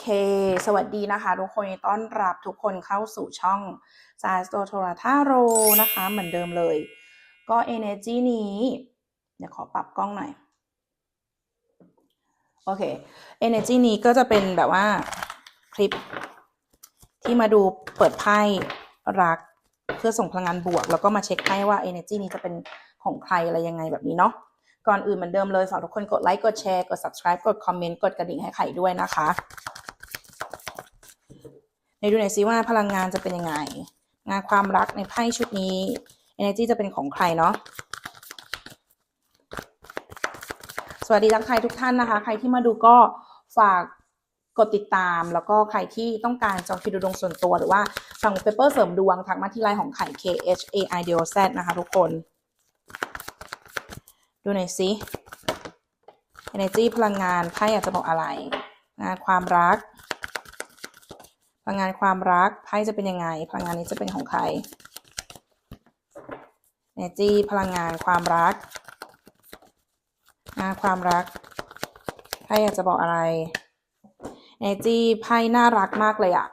เค สวัสดีนะคะ ทุกคนต้อนรับทุกคนเข้าสู่ช่องซาสโตโทราทาโรนะคะ เหมือนเดิมเลย ก็ Energy นี้ เดี๋ยวขอปรับกล้องหน่อย โอเค Energy นี้ก็จะเป็นแบบว่าคลิปที่มาดูเปิดไพ่รักเพื่อส่งพลังงานบวก แล้วก็มาเช็คให้ว่า Energy นี้จะเป็นของใครอะไรยังไงแบบนี้เนาะก่อนอื่นเหมือนเดิมเลย ฝากทุกคนกดไลค์ กดแชร์ กด subscribe กดคอมเมนต์ กดกระดิ่งให้ไข่ด้วยนะคะ ในดูหน่อยซิว่าพลังงานจะเป็นยังไง งานความรักในไพ่ชุดนี้ energy จะเป็นของใครเนาะสวัสดีทักทายทุกท่านนะคะ ใครที่มาดูก็ฝากกดติดตาม แล้วก็ใครที่ต้องการจองคิวดูดวงส่วนตัว หรือว่าสั่งเปเปอร์เสริมดวงทักมาที่ไลน์ของไข่ K H A I D O Z นะคะทุกคน ดูหน่อยซิ energy พลังงานไพ่อยากจะบอกอะไรงานความรัก ลังงานความรักไพ่จะเป็นยังไง พลังงานนี้จะเป็นของใคร energy พลังงานความรัก งานความรักไพ่อยากจะบอกอะไร energy ไพ่น่ารักมากเลยอะ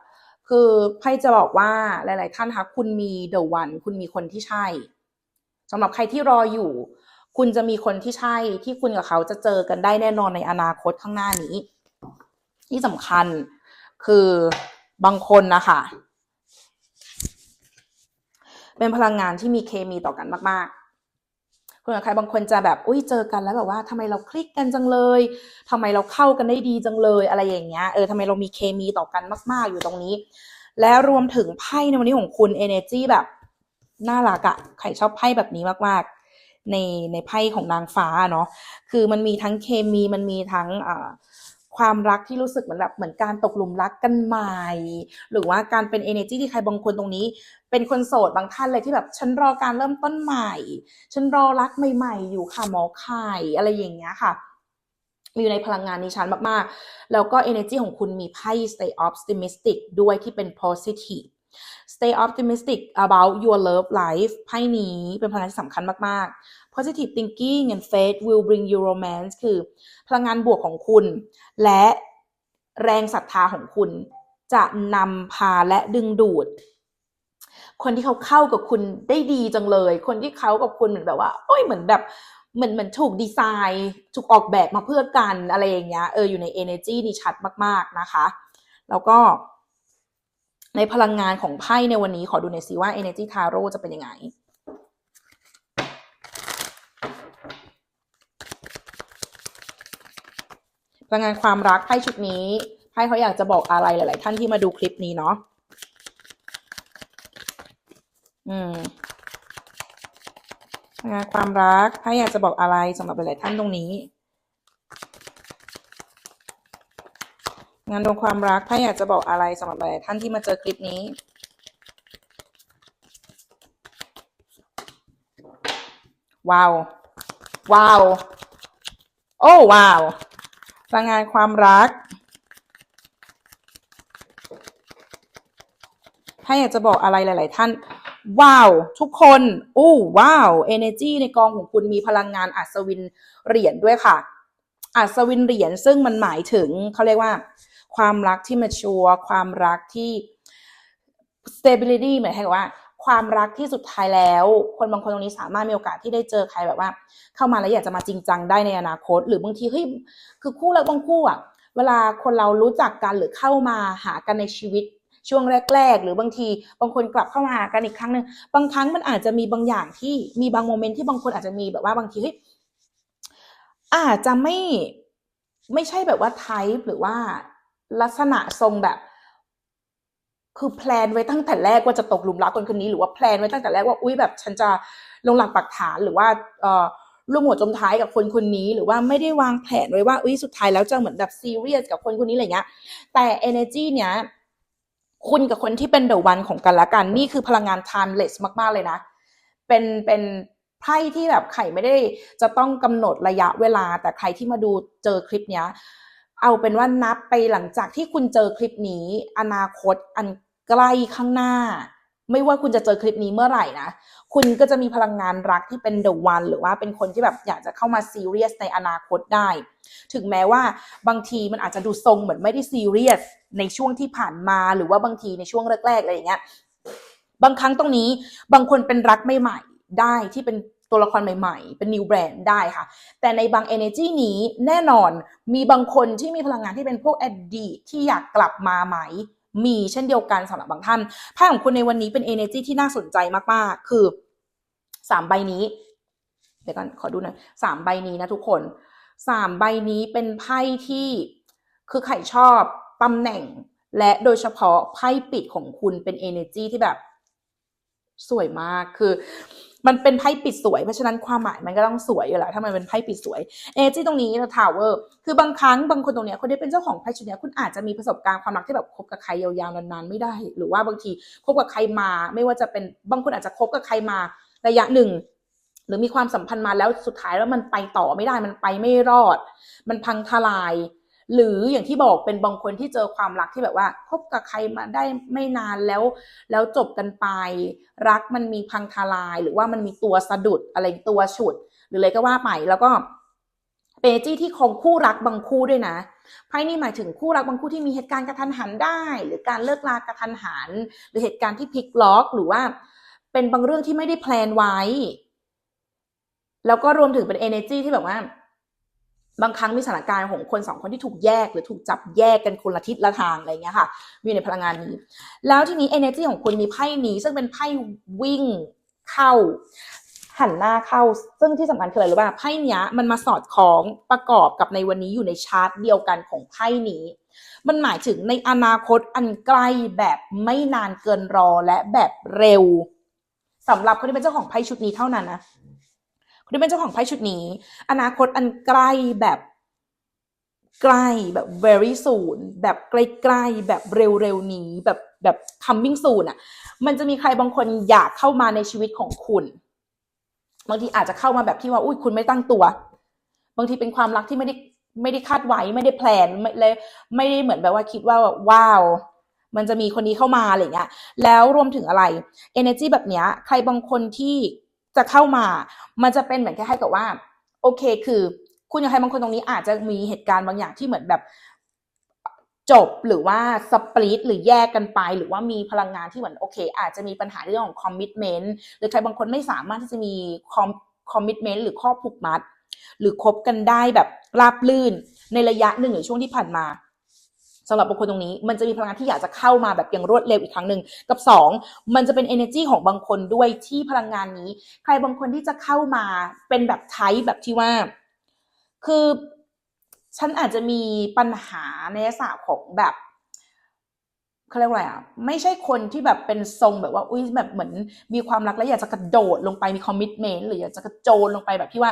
คือไพ่จะบอกว่าหลาย ๆ ท่านคะคุณมี the one คุณมีคนที่ใช่สำหรับใครที่รออยู่ คุณจะมีคนที่ใช่ที่คุณกับเขาจะเจอกันได้แน่นอนในอนาคตข้างหน้านี้ ที่สำคัญคือ บางคนนะคะเป็นพลังงานที่มีเคมีต่อกันมากๆ คุณกับใครบางคนจะแบบ อุ้ยเจอกันแล้วแบบว่าทำไมเราคลิกกันจังเลยทำไมเราเข้ากันได้ดีจังเลยอะไรอย่างเงี้ย เออทำไมเรามีเคมีต่อกันมาก ๆ อยู่ตรงนี้ แล้วรวมถึงไพ่ในวันนี้ของคุณ energy แบบน่ารักอะใครชอบไพ่แบบนี้มากๆ ในในไพ่ของนางฟ้าเนาะ คือมันมีทั้งเคมี มันมีทั้งอ่า ความรักที่รู้สึกเหมือนแบบเหมือนการตกหลุมรักกันใหม่ หรือว่าการเป็น energy ที่ใครบางคนตรงนี้ เป็นคนโสดบางท่านเลยที่แบบฉันรอการเริ่มต้นใหม่ ฉันรอรักใหม่ ๆ อยู่ค่ะหมอไข่อะไรอย่างเงี้ยค่ะมีอยู่ในพลังงานนี้ชันมาก ๆ แล้วก็ energy ของคุณมีไพ่ stay optimistic ด้วยที่เป็น positive stay optimistic about your love life ไพ่นี้เป็นพลังงานที่สำคัญมาก ๆ positive thinking and faith will bring you romance คือพลังงานบวกของคุณ และแรงศรัทธาของคุณ จะนำพาและดึงดูด คนที่เขาเข้ากับคุณได้ดีจังเลย คนที่เขากับคุณเหมือนแบบว่า โอ้ยเหมือนแบบเหมือนเหมือนถูกดีไซน์ถูกออกแบบมาเพื่อกันอะไรอย่างเงี้ยเอออยู่ใน energy นี่ชัดมาก ๆ นะคะ แล้วก็ ในพลังงานของไพ่ในวันนี้ขอดูหน่อยสิว่า Energy Tarot จะเป็นยังไงพลังงานความรักไพ่ชุดนี้ไพ่เขาอยากจะบอกอะไรหลาย ๆ ท่านที่มาดูคลิปนี้เนาะอืมพลังงานความรักไพ่อยากจะบอกอะไรสำหรับหลาย ๆ ท่านตรงนี้ งานดวงความรักไพ่อยากจะบอกอะไรสำหรับหลายท่านที่มาเจอคลิปนี้ ว้าว ว้าว โอ้ว้าวพลังงานความรักไพ่อยากจะบอกอะไรหลาย ๆ ท่าน ว้าว ทุกคนอู้ว้าว energy ในกองของคุณมีพลังงานอัศวินเหรียญด้วยค่ะอัศวินเหรียญซึ่งมันหมายถึงเขาเรียกว่า ความรักที่มาชัวร์ความรักที่ stability หมายถึงว่า ความรักที่สุดท้ายแล้ว คนบางคนตรงนี้สามารถมีโอกาสที่ได้เจอใครแบบว่า เข้ามาแล้วอยากจะมาจริงจังได้ในอนาคต หรือบางทีเฮ้ยคือคู่รักบางคู่อะเวลาคนเรารู้จักกันหรือเข้ามาหากันในชีวิตช่วงแรก ๆ หรือบางทีบางคนกลับเข้ามาหากันอีกครั้งหนึ่งบางครั้งมันอาจจะมีบางอย่างที่มีบางโมเมนต์ที่บางคนอาจจะมีแบบว่าบางทีเฮ้ยอาจจะไม่ไม่ใช่แบบว่าไทป์หรือว่า ลักษณะทรงแบบ คือแพลนไว้ตั้งแต่แรกว่าจะตกหลุมรักคนคนนี้หรือว่าแพลนไว้ตั้งแต่แรกว่าอุ้ยแบบ ฉันจะลงหลักปักฐานหรือว่าเอ่อร่วมหัวจมท้ายกับคนคนนี้ หรือว่าไม่ได้วางแผนไว้ว่าอุ้ยสุดท้ายแล้วจะเหมือนแบบซีเรียสกับคนคนนี้อะไรเงี้ย แต่ energy เนี้ยคุณกับคนที่เป็นเดอะวันของกันและกัน นี่คือพลังงาน timeless มาก ๆ เลยนะ เป็นเป็นไพ่ที่แบบไข่ไม่ได้จะต้องกำหนดระยะเวลา แต่ใครที่มาดูเจอคลิปเนี้ย เอาเป็นว่านับไปหลังจากที่คุณเจอคลิปนี้ อนาคตอันใกล้ข้างหน้า ไม่ว่าคุณจะเจอคลิปนี้เมื่อไหร่นะ คุณก็จะมีพลังงานรักที่เป็น the one หรือว่าเป็นคนที่แบบอยากจะเข้ามาซีเรียสในอนาคตได้ ถึงแม้ว่าบางทีมันอาจจะดูทรงเหมือนไม่ได้ซีเรียสในช่วงที่ผ่านมาหรือว่าบางทีในช่วงแรกๆอะไรอย่างเงี้ยบางครั้งตรงนี้บางคนเป็นรักใหม่ๆได้ที่เป็น ตัวละครใหม่ๆ เป็น new brand ได้ค่ะ แต่ในบาง energy นี้แน่นอนมีบางคนที่มีพลังงานที่เป็นพวกอดีตที่อยากกลับมาไหม มีเช่นเดียวกันสำหรับบางท่านไพ่ของคุณในวันนี้เป็น energy ที่น่าสนใจมากๆ คือสามใบนี้ เดี๋ยวก่อนขอดูหน่อยสามใบนี้นะทุกคนสามใบนี้เป็นไพ่ที่คือใครชอบตำแหน่ง และโดยเฉพาะไพ่ปิดของคุณเป็น energy ที่แบบสวยมากคือ มันเป็นไพ่ปิดสวย เพราะฉะนั้นความหมายมันก็ต้องสวยอยู่แล้วถ้ามันเป็นไพ่ปิดสวยเอจีตรงนี้นะทาวเวอร์คือบางครั้งบางคนตรงเนี้ยคนที่เป็นเจ้าของไพ่ชุดเนี้ยคุณอาจจะมีประสบการณ์ความรักที่แบบคบกับใครยาวๆนานๆไม่ได้ หรือว่าบางทีคบกับใครมา ไม่ว่าจะเป็นบางคนอาจจะคบกับใครมาระยะหนึ่งหรือมีความสัมพันธ์มาแล้วสุดท้ายแล้วมันไปต่อไม่ได้มันไปไม่รอด มันพังทลาย หรืออย่างที่บอกเป็นบางคนที่เจอความรักที่แบบว่าคบกับใครมาได้ไม่นานแล้ว แล้วจบกันไป รักมันมีพังทลาย หรือว่ามันมีตัวสะดุดอะไรตัวฉุด หรืออะไรก็ว่าไปแล้วก็เปจี้ที่คงคู่รักบางคู่ด้วยนะไพ่นี่หมายถึงคู่รักบางคู่ที่มีเหตุการณ์กระทันหันได้ หรือการเลิกลากระทันหัน หรือเหตุการณ์ที่พลิกล็อก หรือว่าเป็นบางเรื่องที่ไม่ได้แพลนไว้ แล้วก็รวมถึงเป็น energy ที่แบบว่า บางครั้งมีสถานการณ์ของคนสองคนที่ถูกแยกหรือถูกจับแยกกันคนละทิศละทางอะไรเงี้ยค่ะมีในพลังงานนี้ แล้วทีนี้ energy ของคุณมีไพ่นี้ ซึ่งเป็นไพ่วิ่งเข้า หันหน้าเข้า ซึ่งที่สำคัญคืออะไรรู้ป่ะไพ่เนี้ยมันมาสอดคล้องประกอบกับในวันนี้อยู่ในชาร์ตเดียวกันของไพ่นี้ มันหมายถึงในอนาคตอันใกล้แบบไม่นานเกินรอและแบบเร็วสำหรับคนที่เป็นเจ้าของไพ่ชุดนี้เท่านั้นนะ คนที่เป็นเจ้าของไพ่ชุดนี้ อนาคตอันใกล้แบบใกล้แบบ very soon แบบใกล้ๆแบบเร็วๆนี้แบบแบบ coming soon อะ มันจะมีใครบางคนอยากเข้ามาในชีวิตของคุณบางทีอาจจะเข้ามาแบบที่ว่าอุ้ยคุณไม่ตั้งตัว บางทีเป็นความรักที่ไม่ได้ไม่ได้คาดไว้ไม่ได้แพลนไม่เลยไม่ได้เหมือนแบบว่าคิดว่าว้าว มันจะมีคนนี้เข้ามาอะไรเงี้ยแล้วรวมถึงอะไร energy แบบเนี้ย ใครบางคนที่ จะเข้ามา มันจะเป็นเหมือนคล้ายๆกับว่า โอเค คือ คุณอย่างใครบางคนตรงนี้อาจจะมีเหตุการณ์บางอย่างที่เหมือนแบบจบหรือว่าสปลิตหรือแยกกันไป หรือว่ามีพลังงานที่เหมือนโอเค อาจจะมีปัญหาเรื่องของคอมมิชเมนต์หรือใครบางคนไม่สามารถที่จะมีคอมคอมมิชเมนต์หรือข้อผูกมัด หรือคบกันได้แบบราบลื่นในระยะหนึ่งหรือช่วงที่ผ่านมา สำหรับบางคนตรงนี้ มันจะมีพลังงานที่อยากจะเข้ามาแบบอย่างรวดเร็วอีกครั้งหนึ่งกับสองมันจะเป็น energy ของบางคนด้วยที่พลังงานนี้ ใครบางคนที่จะเข้ามาเป็นแบบไทป์แบบที่ว่า คือฉันอาจจะมีปัญหาในลักษณะของแบบเขาเรียกว่าอะไรอะไม่ใช่คนที่แบบเป็นทรงแบบว่าอุ้ยแบบเหมือนมีความรักแล้วอยากจะกระโดดลงไปมีคอมมิชเมนต์หรืออยากจะกระโจนลงไปแบบที่ว่า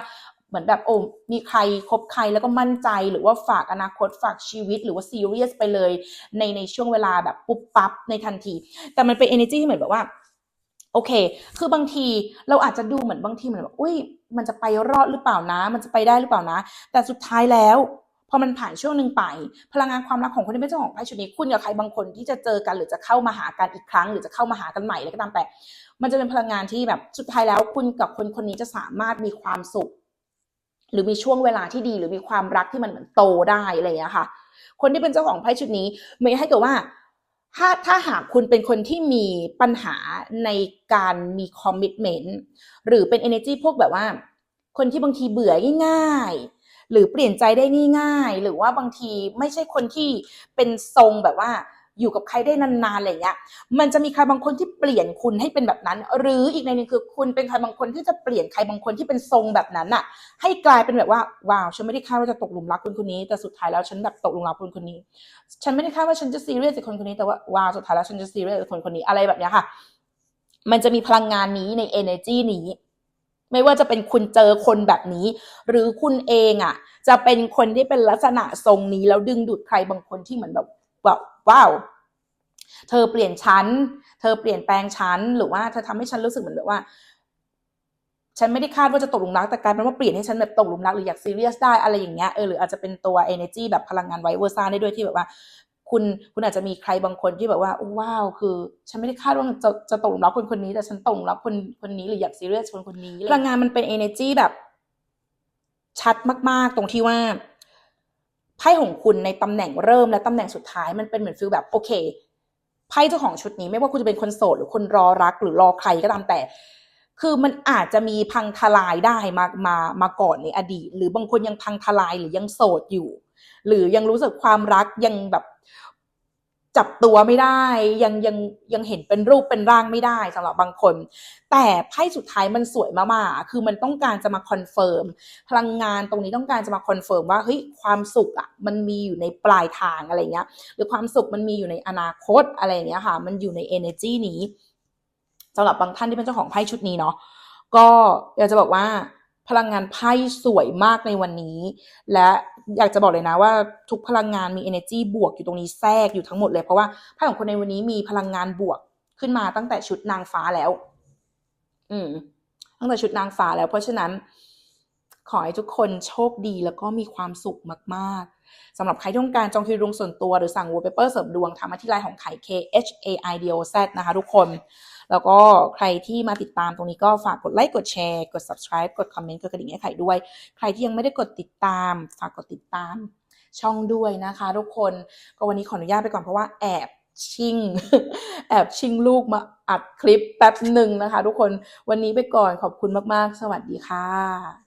เหมือนแบบโอ้มีใครคบใครแล้วก็มั่นใจหรือว่าฝากอนาคตฝากชีวิตหรือว่าซีเรียสไปเลยในในช่วงเวลาแบบปุ๊บปั๊บในทันที แต่มันเป็น energy ที่เหมือนแบบว่าโอเค คือบางทีเราอาจจะดูเหมือนบางทีเหมือนแบบอุ้ยมันจะไปรอดหรือเปล่านะ มันจะไปได้หรือเปล่านะ แต่สุดท้ายแล้ว พอมันผ่านช่วงหนึ่งไป พลังงานความรักของคนที่เป็นเจ้าของไพ่ชุดนี้คุณกับใครบางคนที่จะเจอกันหรือจะเข้ามาหากันอีกครั้ง หรือจะเข้ามาหากันใหม่อะไรก็ตามแต่ มันจะเป็นพลังงานที่แบบสุดท้ายแล้ว คุณกับคนคนนี้จะสามารถมีความสุข หรือมีช่วงเวลาที่ดีหรือมีความรักที่มันเหมือนโตได้อะไรอย่างเงี้ค่ะ คนที่เป็นเจ้าของไพ่ชุดนี้ไม่ให้กิดว่า ถ้าถ้าหากคุณเป็นคนที่มีปัญหาในการมีคอมมิชเมนต์หรือเป็น energy พวกแบบว่า คนที่บางทีเบื่อง่ายๆหรือเปลี่ยนใจได้ง่ายๆ หรือว่าบางทีไม่ใช่คนที่เป็นทรงแบบว่า อยู่กับใครได้นานๆอะไรเงี้ย มันจะมีใครบางคนที่เปลี่ยนคุณให้เป็นแบบนั้น หรืออีกในนึงคือคุณเป็นใครบางคนที่จะเปลี่ยนใครบางคนที่เป็นทรงแบบนั้นอะให้กลายเป็นแบบว่าว้าวฉันไม่ได้คาดว่าจะตกหลุมรักคนคนนี้ แต่สุดท้ายแล้วฉันแบบตกหลุมรักคนคนนี้ ฉันไม่ได้คาดว่าฉันจะซีเรียสกับคนคนนี้แต่ว่าว้าวสุดท้ายแล้วฉันจะซีเรียสกับคนคนนี้อะไรแบบเนี้ยค่ะ มันจะมีพลังงานนี้ใน energy นี้ไม่ว่าจะเป็นคุณเจอคนแบบนี้ หรือคุณเองอะ จะเป็นคนที่เป็นลักษณะทรงนี้แล้วดึงดูดใครบางคนที่เหมือนแบบ แบบว้าวเธอเปลี่ยนชั้น เธอเปลี่ยนแปลงชั้น หรือว่าเธอทำให้ฉันรู้สึกเหมือนแบบว่า ฉันไม่ได้คาดว่าจะตกหลุมรักแต่กลายเป็นว่าเปลี่ยนให้ฉันแบบตกหลุมรักหรืออยากซีเรียสได้อะไรอย่างเงี้ยเออหรืออาจจะเป็นตัว energy แบบพลังงานไวเวอร์ซ่าได้ด้วยที่แบบว่า คุณคุณอาจจะมีใครบางคนที่แบบว่าโอ้ว้าว คือ ฉันไม่ได้คาดว่าจะจะตกหลุมรักคนคนนี้ แต่ฉันตกหลุมรักคนคนนี้หรืออยากซีเรียสคนคนนี้พลังงานมันเป็น energy แบบ ชัดมาก ๆ ตรงที่ว่า ไพ่ของคุณในตำแหน่งเริ่มและตำแหน่งสุดท้ายมันเป็นเหมือนฟิลแบบโอเคไพ่เจ้าของชุดนี้ไม่ว่าคุณจะเป็นคนโสดหรือคนรอรักหรือรอใครก็ตามแต่ คือมันอาจจะมีพังทลายได้มามามาก่อนในอดีต หรือบางคนยังพังทลายหรือยังโสดอยู่ หรือยังรู้สึกความรักยังแบบ จับตัวไม่ได้ ยังยังยังเห็นเป็นรูปเป็นร่างไม่ได้สำหรับบางคน แต่ไพ่สุดท้ายมันสวยมากๆคือมันต้องการจะมาคอนเฟิร์มพลังงานตรงนี้ต้องการจะมาคอนเฟิร์มว่าเฮ้ยความสุขอะมันมีอยู่ในปลายทางอะไรเงี้ย หรือความสุขมันมีอยู่ในอนาคตอะไรเงี้ยค่ะ มันอยู่ใน energy นี้สำหรับบางท่านที่เป็นเจ้าของไพ่ชุดนี้เนาะก็อยากจะบอกว่า พลังงานไพ่สวยมากในวันนี้ และอยากจะบอกเลยนะว่าทุกพลังงานมี energy บวกอยู่ตรงนี้แทรกอยู่ทั้งหมดเลยเพราะว่าไพ่ของคนในวันนี้มีพลังงานบวกขึ้นมาตั้งแต่ชุดนางฟ้าแล้ว อืม ตั้งแต่ชุดนางฟ้าแล้ว เพราะฉะนั้น ขอให้ทุกคนโชคดีแล้วก็มีความสุขมากๆสำหรับใครที่ต้องการจองคิวดวงส่วนตัวหรือสั่ง wallpaper เสริมดวงทางมาที่ไลน์ของไข่ K H A I D O Z นะคะทุกคน แล้วก็ใครที่มาติดตามตรงนี้ก็ฝากกดไลค์กดแชร์กด subscribe กดคอมเมนต์กดกระดิ่งให้ไข่ด้วย ใครที่ยังไม่ได้กดติดตาม ฝากกดติดตามช่องด้วยนะคะ ทุกคนก็วันนี้ขออนุญาตไปก่อนเพราะว่าแอบชิงแอบชิงลูกมาอัดคลิปแป๊บหนึ่งนะคะ ทุกคนวันนี้ไปก่อนขอบคุณมาก ๆ สวัสดีค่ะ